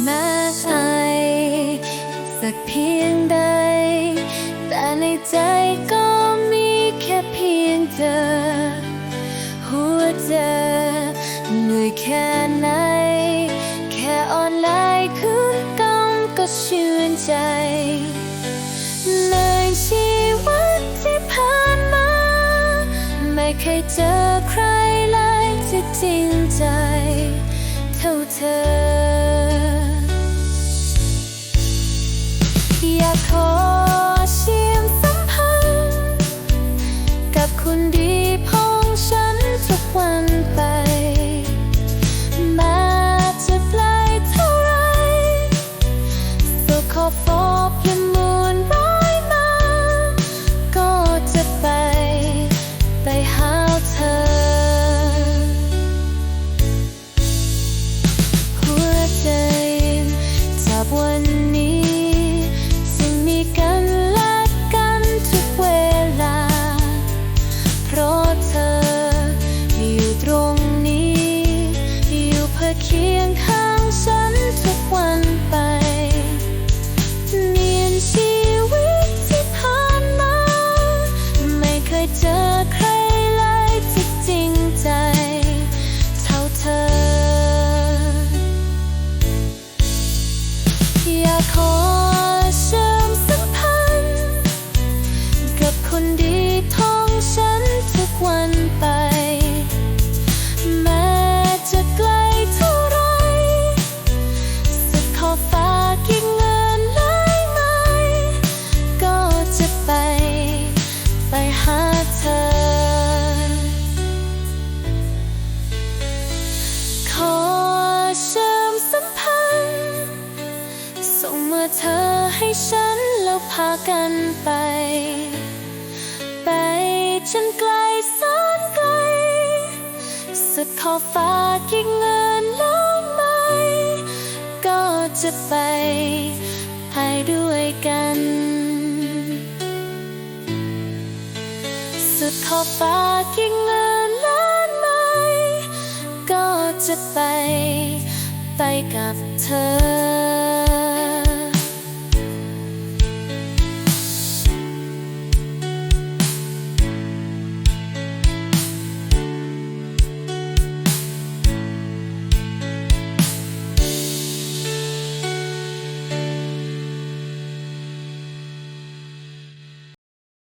แม้สักเพียงใด แต่ในใจก็มีแค่เพียงเธอ หัวใจเหนื่อยแค่ไหน แค่อ่อนไหลคืนกำก็ชื่นใจในชีวิตที่ผ่านมา ไม่เคยเจอใครเลยที่จริงใจ เท่าเธอ อยากขอเชื่อมสัมพันธ์ กับคนดีของฉันทุกวันไปแม้จะไกลเท่าไรสุขขอฟอบละมุนร้อยมา ก็จะไป ไปหาเธอ หัวใจจากวัน เคียงข้างฉันทุกวันไป เนียนชีวิตที่ผ่านมา ไม่เคยเจอใครเลยที่จริงใจ เท่าเธอ อยากขอเชื่อมสัมพันธ์กับคนดีท้อ กันไป ไปจนไกลแสนไกล สุดขอบฟ้ากิ่งเงินล้านไม้ก็จะไปไปด้วยกัน สุดขอบฟ้ากิ่งเงินล้านไม้ก็จะไป ไปกับเธอ